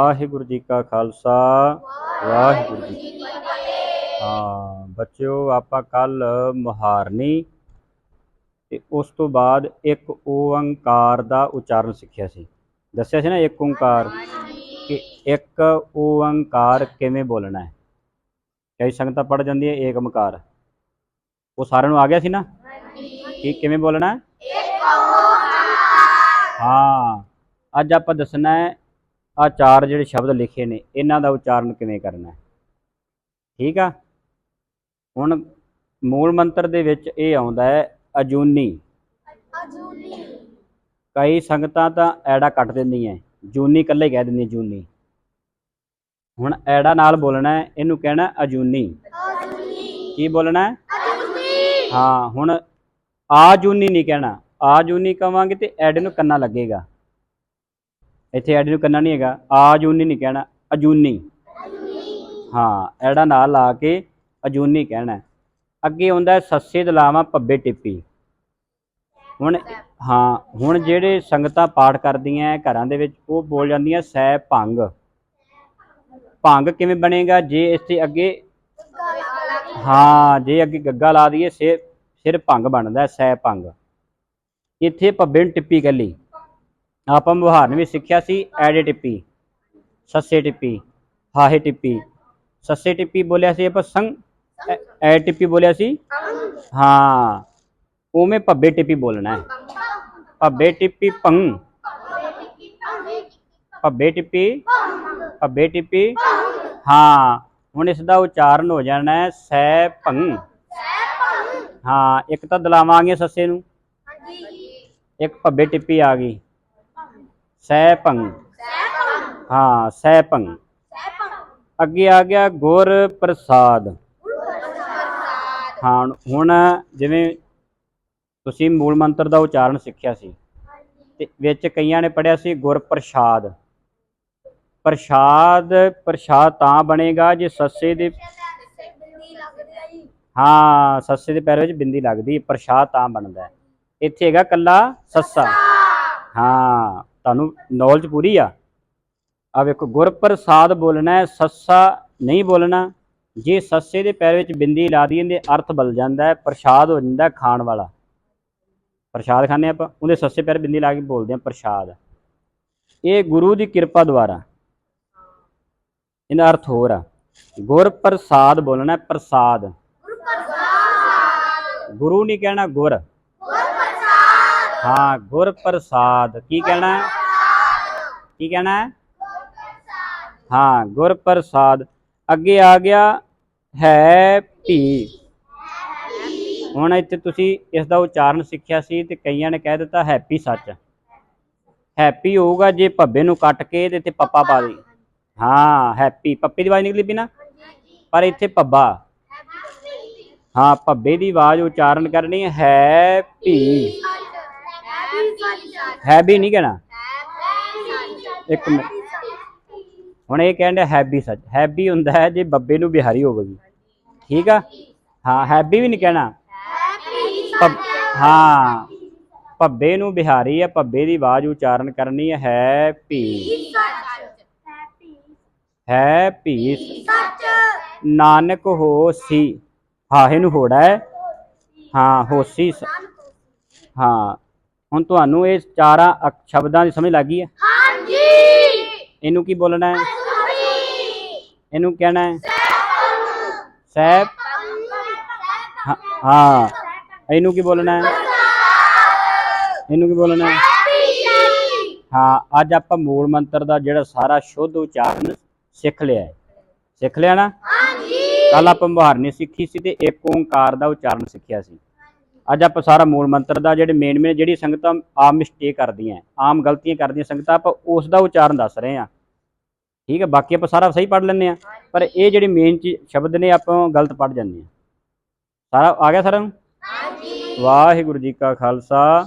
ਵਾਹਿਗੁਰੂ ਜੀ ਕਾ ਖਾਲਸਾ ਵਾਹਿਗੁਰੂ ਜੀ ਕੀ ਫਤਿਹ। ਹਾਂ ਬੱਚਿਓ ਆਪਾਂ ਕੱਲ ਮੁਹਾਰਨੀ ਤੇ ਉਸ ਤੋਂ ਬਾਅਦ ਇੱਕ ਓੰਕਾਰ ਦਾ ਉਚਾਰਨ ਸਿੱਖਿਆ ਸੀ। ਦੱਸਿਆ ਸੀ ਨਾ ਇੱਕ ਓੰਕਾਰ ਕਿ ਇੱਕ ਓੰਕਾਰ ਕਿਵੇਂ ਬੋਲਣਾ ਹੈ? ਕਈ ਸੰਗਤਾਂ ਪੜ ਜਾਂਦੀ ਹੈ ਏਕ ਓੰਕਾਰ ਉਹ ਸਾਰਿਆਂ ਨੂੰ ਆ ਗਿਆ ਸੀ ਨਾ? ਕਿ ਕਿਵੇਂ ਬੋਲਣਾ ਹੈ? ਹਾਂ ਅੱਜ ਆਪਾਂ ਦੱਸਣਾ ਹੈ ਆ ਚਾਰ ਜਿਹੜੇ ਸ਼ਬਦ ਲਿਖੇ ਨੇ ਇਹਨਾਂ ਦਾ ਉਚਾਰਨ ਕਿਵੇਂ ਕਰਨਾ ਹੈ? ਠੀਕ ਆ? ਹੁਣ ਮੂਲ ਮੰਤਰ ਦੇ ਵਿੱਚ ਇਹ ਆਉਂਦਾ ਹੈ ਅਜੂਨੀ। ਕਈ ਸੰਗਤਾਂ ਤਾਂ ਐੜਾ ਕੱਟ ਦਿੰਦੀਆਂ ਜੂਨੀ ਇਕੱਲੇ ਕਹਿ ਦਿੰਦੀਆਂ ਜੂਨੀ ਹੁਣ ਐੜਾ ਨਾਲ ਬੋਲਣਾ ਹੈ ਇਹਨੂੰ ਕਹਿਣਾ ਅਜੂਨੀ। ਕੀ ਬੋਲਣਾ ਹੈ? ਹੁਣ ਆ ਜੂਨੀ ਨਹੀਂ ਕਹਿਣਾ। ਆ ਜੂਨੀ ਕਵਾਂਗੇ ਤੇ ਐੜੇ ਨੂੰ ਕੰਨਾ ਲੱਗੇਗਾ। ਇੱਥੇ ਐਡੀ ਨੂੰ ਕੰਨਾ ਨਹੀਂ ਹੈਗਾ। ਆਜੂਨੀ ਨਹੀਂ ਕਹਿਣਾ ਅਜੂਨੀ। ਹਾਂ ਐੜਾ ਨਾਲ ਲਾ ਕੇ ਅਜੂਨੀ ਕਹਿਣਾ। ਅੱਗੇ ਆਉਂਦਾ ਸੱਸੇ ਦਲਾਵਾਂ ਪੱਬੇ ਟਿੱਪੀ। ਹੁਣ ਹਾਂ ਹੁਣ ਜਿਹੜੇ ਸੰਗਤਾਂ ਪਾਠ ਕਰਦੀਆਂ ਹੈ ਘਰਾਂ ਦੇ ਵਿੱਚ ਉਹ ਬੋਲ ਜਾਂਦੀਆਂ ਸੈ ਭੰਗ। ਭੰਗ ਕਿਵੇਂ ਬਣੇਗਾ? ਜੇ ਇੱਥੇ ਅੱਗੇ ਹਾਂ ਜੇ ਅੱਗੇ ਗੱਗਾ ਲਾ ਦਈਏ ਸਿਰ ਸਿਰ ਭੰਗ ਬਣਦਾ ਹੈ, ਸਹਿ ਭੰਗ। ਇੱਥੇ ਪੱਬੇ ਨੂੰ ਟਿੱਪੀ ਕੱਲੀ ਆਪਾਂ ਮੁਹਾਰਨ ਵੀ ਸਿੱਖਿਆ ਸੀ ਐੜੇ ਟਿੱਪੀ, ਸੱਸੇ ਟਿੱਪੀ, ਹਾਹੇ ਟਿੱਪੀ। ਸੱਸੇ ਟਿੱਪੀ ਬੋਲਿਆ ਸੀ ਆਪਾਂ ਸੰਗ, ਐ- ਟਿੱਪੀ ਬੋਲਿਆ ਸੀ? ਹਾਂ, ਉਵੇਂ ਭੱਬੇ ਟਿੱਪੀ ਬੋਲਣਾ ਹੈ। ਪੱਬੇ ਟਿੱਪੀ ਭੰਗ। ਭੱਬੇ ਟਿੱਪੀ ਭੱਬੇ ਟਿੱਪੀ, ਹਾਂ, ਹੁਣ ਇਸ ਦਾ ਉਚਾਰਨ ਹੋ ਜਾਣਾ ਹੈ, ਸੈ ਭੰਗ। ਹਾਂ, ਇੱਕ ਤਾਂ ਦਲਾਵਾਂ ਆ ਗਈਆਂ ਸੱਸੇ ਨੂੰ। ਇੱਕ ਭੱਬੇ ਟਿੱਪੀ ਆ ਗਈ। ਸੈ ਭੰਗ ਹਾਂ ਸੈ ਭੰਗ ਅੱਗੇ ਆ ਗਿਆ ਗੁਰ ਪ੍ਰਸਾਦ ਹਾਂ, ਹੁਣ ਜਿਵੇਂ ਤੁਸੀਂ ਮੂਲ ਮੰਤਰ ਦਾ ਉਚਾਰਨ ਸਿੱਖਿਆ ਸੀ, ਤੇ ਵਿੱਚ ਕਈਆਂ ਨੇ ਪੜਿਆ ਸੀ ਗੁਰ ਪ੍ਰਸਾਦ ਪ੍ਰਸਾਦ ਪ੍ਰਸਾਦ ਤਾਂ ਬਣੇਗਾ ਜੇ ਸੱਸੇ ਦੇ ਹਾਂ, ਸੱਸੇ ਦੇ ਪੈਰ ਵਿੱਚ ਬਿੰਦੀ ਲੱਗਦੀ, ਪ੍ਰਸਾਦ ਤਾਂ ਬਣਦਾ ਇੱਥੇ ਹੈਗਾ ਕੱਲਾ ਸੱਸਾ। ਹਾਂ। ਤੁਹਾਨੂੰ ਨੌਲੇਜ ਪੂਰੀ ਆ। ਆ ਵੇਖੋ ਗੁਰ ਪ੍ਰਸਾਦ ਬੋਲਣਾ ਹੈ ਸੱਸਾ ਨਹੀਂ ਬੋਲਣਾ। ਜੇ ਸੱਸੇ ਦੇ ਪੈਰ ਵਿੱਚ ਬਿੰਦੀ ਲਾ ਦਈਏ ਇਹਦੇ ਅਰਥ ਬਦਲ ਜਾਂਦਾ ਹੈ ਪ੍ਰਸਾਦ ਹੋ ਜਾਂਦਾ ਖਾਣ ਵਾਲਾ। ਪ੍ਰਸਾਦ ਖਾਂਦੇ ਆਪਾਂ ਉਹਦੇ ਸੱਸੇ ਪੈਰ ਬਿੰਦੀ ਲਾ ਕੇ ਬੋਲਦੇ ਆ ਪ੍ਰਸਾਦ। ਇਹ ਗੁਰੂ ਦੀ ਕਿਰਪਾ ਦੁਆਰਾ। ਇਹਦਾ ਅਰਥ ਹੋਰ ਆ। ਗੁਰ ਪ੍ਰਸਾਦ ਬੋਲਣਾ ਪ੍ਰਸਾਦ। ਗੁਰੂ ਨਹੀਂ ਕਹਿਣਾ ਗੁਰ। ਹਾਂ ਗੁਰ ਪ੍ਰਸਾਦ ਕੀ ਕਹਿਣਾ ਹੈ? ਕੀ ਕਹਿਣਾ ਹੈ? ਹਾਂ ਗੁਰ ਪ੍ਰਸਾਦ ਅੱਗੇ ਆ ਗਿਆ ਹੈ ਭੀ ਹੁਣ ਇੱਥੇ ਤੁਸੀਂ ਇਸ ਦਾ ਉਚਾਰਨ ਸਿੱਖਿਆ ਸੀ ਤੇ ਕਈਆਂ ਨੇ ਕਹਿ ਦਿੱਤਾ, ਹੈਪੀ ਸੱਚ। ਹੈਪੀ ਹੋਊਗਾ ਜੇ ਭੱਬੇ ਨੂੰ ਕੱਟ ਕੇ ਤੇ ਇੱਥੇ ਪੱਪਾ ਪਾ ਦੇ ਹਾਂ, ਹੈਪੀ। ਪੱਪੇ ਦੀ ਆਵਾਜ਼ ਨਿਕਲੀ ਪਈ ਨਾ? ਪਰ ਇੱਥੇ ਪੱਬਾ ਹਾਂ, ਭੱਬੇ ਦੀ ਆਵਾਜ਼ ਉਚਾਰਨ ਕਰਨੀ ਹੈ, ਹੈਪੀ। ਹੈਬੀ ਨਹੀਂ ਕਹਿਣਾ। ਇੱਕ ਮਿੰਟ। ਹੁਣ ਇਹ ਕਹਿੰਦੇ ਹੈਬੀ ਸੱਚ। ਹੈਬੀ ਹੁੰਦਾ ਹੈ ਜੇ ਬੱਬੇ ਨੂੰ ਬਿਹਾਰੀ ਹੋਵੇਗੀ। ਠੀਕ ਆ? ਹਾਂ ਹੈਬੀ ਵੀ ਨਹੀਂ ਕਹਿਣਾ। ਹਾਂ। ਭੱਬੇ ਨੂੰ ਬਿਹਾਰੀ ਹੈ ਭੱਬੇ ਦੀ ਆਵਾਜ਼ ਉਚਾਰਨ ਕਰਨੀ ਹੈ ਹੈਪੀ ਹੈਪੀ ਨਾਨਕ ਹੋਸੀ। ਹਾਹੇ ਨੂੰ ਹੋੜਾ ਹੈ। ਹਾਂ ਹੋਸੀ ਹਾਂ। ਹੁਣ ਤੁਹਾਨੂੰ ਇਹ ਚਾਰਾਂ ਅਕ- ਸ਼ਬਦਾਂ ਦੀ ਸਮਝ ਲੱਗੀ ਹੈ? ਇਹਨੂੰ ਕੀ ਬੋਲਣਾ ਹੈ? ਇਹਨੂੰ ਕਹਿਣਾ ਹੈ? ਸਹਿਬ ਹਾਂ- ਹਾਂ। ਇਹਨੂੰ ਕੀ ਬੋਲਣਾ ਹੈ? ਇਹਨੂੰ ਕੀ ਬੋਲਣਾ ਹੈ? ਹਾਂ ਅੱਜ ਆਪਾਂ ਮੂਲ ਮੰਤਰ ਦਾ ਜਿਹੜਾ ਸਾਰਾ ਸ਼ੁੱਧ ਉਚਾਰਨ ਸਿੱਖ ਲਿਆ ਹੈ। ਸਿੱਖ ਲਿਆ ਨਾ? ਕੱਲ ਆਪਾਂ ਮੁਹਾਰਨੀ ਸਿੱਖੀ ਸੀ ਤੇ ਇੱਕ ਓੰਕਾਰ ਦਾ ਉਚਾਰਨ ਸਿੱਖਿਆ ਸੀ। ਅੱਜ ਆਪਾਂ ਸਾਰਾ ਮੂਲ ਮੰਤਰ ਦਾ ਜਿਹੜੇ ਮੇਨ ਮੇਨ ਜਿਹੜੀ ਸੰਗਤਾਂ ਆਮ ਮਿਸਟੇਕ ਕਰਦੀਆਂ ਆਮ ਗਲਤੀਆਂ ਕਰਦੀਆਂ ਸੰਗਤਾਂ ਆਪਾਂ ਉਸ ਦਾ ਉਚਾਰਨ ਦੱਸ ਰਹੇ ਹਾਂ। ਠੀਕ ਹੈ ਬਾਕੀ ਆਪਾਂ ਸਾਰਾ ਸਹੀ ਪੜ੍ਹ ਲੈਂਦੇ ਆ ਪਰ ਇਹ ਜਿਹੜੇ ਮੇਨ ਸ਼ਬਦ ਨੇ ਆਪਾਂ ਗਲਤ ਪੜ੍ਹ ਜਾਂਦੇ ਆ ਸਾਰਾ ਆ ਗਿਆ ਸਾਰਿਆਂ ਨੂੰ? ਵਾਹਿਗੁਰੂ ਜੀ ਕਾ ਖਾਲਸਾ।